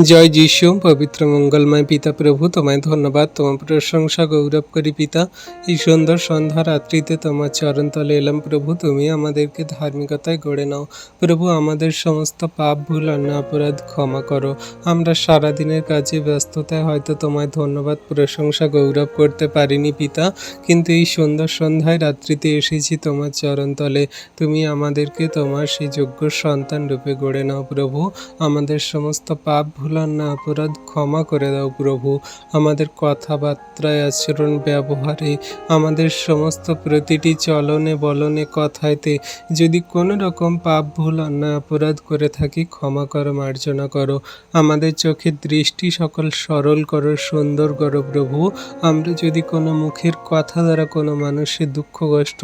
জয় যিশু, পবিত্র মঙ্গলময় পিতা প্রভু, তোমায় ধন্যবাদ। তোমার প্রশংসা গৌরব করি পিতা। এই সুন্দর সন্ধ্যা রাত্রিতে তোমার চরণতলে এলাম প্রভু, তুমি আমাদেরকে ধার্মিকতায় গড়ে নাও। প্রভু, আমাদের সমস্ত পাপ, ভুল অন্য অপরাধ ক্ষমা করো। আমরা সারাদিনের কাজে ব্যস্ততায় হয়তো তোমায় ধন্যবাদ, প্রশংসা গৌরব করতে পারিনি পিতা। কিন্তু এই সুন্দর সন্ধ্যায় রাত্রিতে এসেছি তোমার চরণতলে। তুমি আমাদেরকে তোমার সেই যোগ্য সন্তান রূপে গড়ে নাও প্রভু। আমাদের সমস্ত পাপ ভুলান্না, অপরাধ ক্ষমা করে দাও প্রভু। আমাদের কথাবার্তায় আচরণ ব্যবহারে, আমাদের সমস্ত প্রতিটি চলনে বলনে কথাইতে যদি কোনো রকম পাপ ভুল অন্যায় অপরাধ করে থাকি, ক্ষমা করো, মার্জনা করো। আমাদের চোখের দৃষ্টি সকল সরল করো, সুন্দর করো প্রভু। আমরা যদি কোনো মুখের কথা দ্বারা কোনো মানুষের দুঃখ, কষ্ট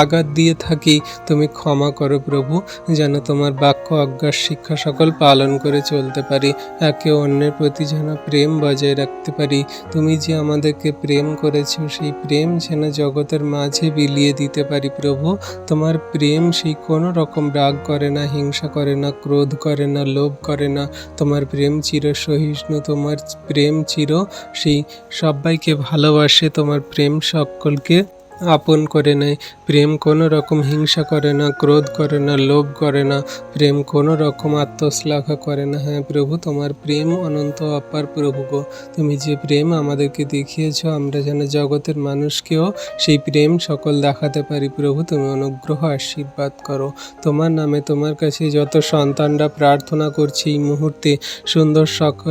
আঘাত দিয়ে থাকি, তুমি ক্ষমা করো প্রভু, যেন তোমার বাক্য অজ্ঞার শিক্ষা সকল পালন করে চলতে পারি। একে অন্যের প্রতি যেন প্রেম বজায় রাখতে পারি। তুমি যে আমাদেরকে প্রেম করেছ, সেই প্রেম যেন জগতের মাঝে বিলিয়ে দিতে পারি প্রভু। তোমার প্রেম সেই কোনো রকম রাগ করে না, হিংসা করে না, ক্রোধ করে না, লোভ করে না। তোমার প্রেম চির সহিষ্ণু, তোমার প্রেম চির, সেই সবাইকে ভালোবাসে, তোমার প্রেম সকলকে। আপন করে নেয়। প্রেম কোনো রকম হিংসা করে না, ক্রোধ করে না, লোভ করে না। প্রেম কোনো রকম আত্মশ্লাঘা করে না। হ্যাঁ প্রভু, তোমার প্রেম অনন্ত, অপার প্রভু গো। তুমি যে প্রেম আমাদেরকে দেখিয়েছ, আমরা যেন জগতের মানুষকেও সেই প্রেম সকল দেখাতে পারি। প্রভু, তুমি অনুগ্রহ আশীর্বাদ করো। তোমার নামে তোমার কাছে যত সন্তানরা প্রার্থনা করছে এই মুহূর্তে, সুন্দর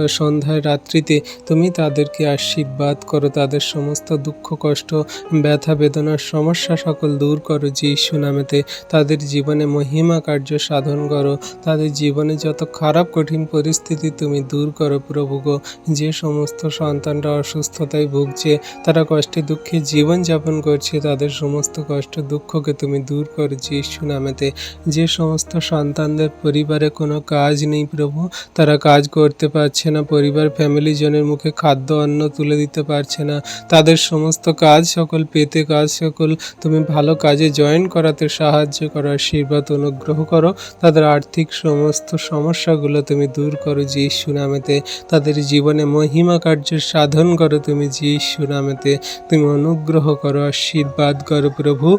সন্ধ্যায় রাত্রিতে, তুমি তাদেরকে আশীর্বাদ করো। তাদের সমস্ত দুঃখ, কষ্ট, ব্যথা বেদনার সমস্যা সকল দূর করো যিশু নামেতে তাদের জীবনে মহিমা কার্য সাধন করো। তাদের জীবনে যত খারাপ, কঠিন পরিস্থিতি তুমি দূর করো প্রভু গো। যে সমস্ত সন্তানরা অসুস্থতায় ভুগছে, তারা কষ্টে দুঃখে জীবনযাপন করছে, তাদের সমস্ত কষ্ট দুঃখকে তুমি দূর করো যিশু নামেতে। যে সমস্ত সন্তানদের পরিবারে কোনো কাজ নেই প্রভু, তারা কাজ করতে পারছে না, পরিবার ফ্যামিলি জনের মুখে খাদ্য, অন্ন তুলে দিতে পারছে না। তাদের সমস্ত কাজ সকল পেতে কাজ সকল তুমি ভালো কাজে জয়েন করাতে সাহায্য করো, আশীর্বাদ, অনুগ্রহ করো। তাদের আর্থিক সমস্ত সমস্যাগুলো তুমি দূর করো যে সুনামেতে তাদের জীবনে মহিমা কার্য সাধন করো তুমি যে সুনামেতে তুমি অনুগ্রহ করো, আশীর্বাদ করো প্রভু।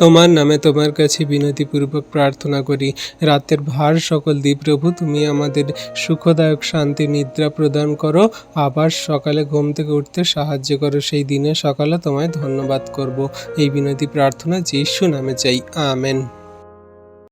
তোমার নামে তোমার কাছে বিনতিপূর্বক প্রার্থনা করি। রাতের ভার সকল দিই প্রভু তুমি আমাদের সুখদায়ক শান্তি নিদ্রা প্রদান করো। আবার সকালে ঘুম থেকে উঠতে সাহায্য করো। সেই দিনে সকালে তোমায় ধন্যবাদ করব। এই বিনতি প্রার্থনা যিশু নামে চাই। আমেন।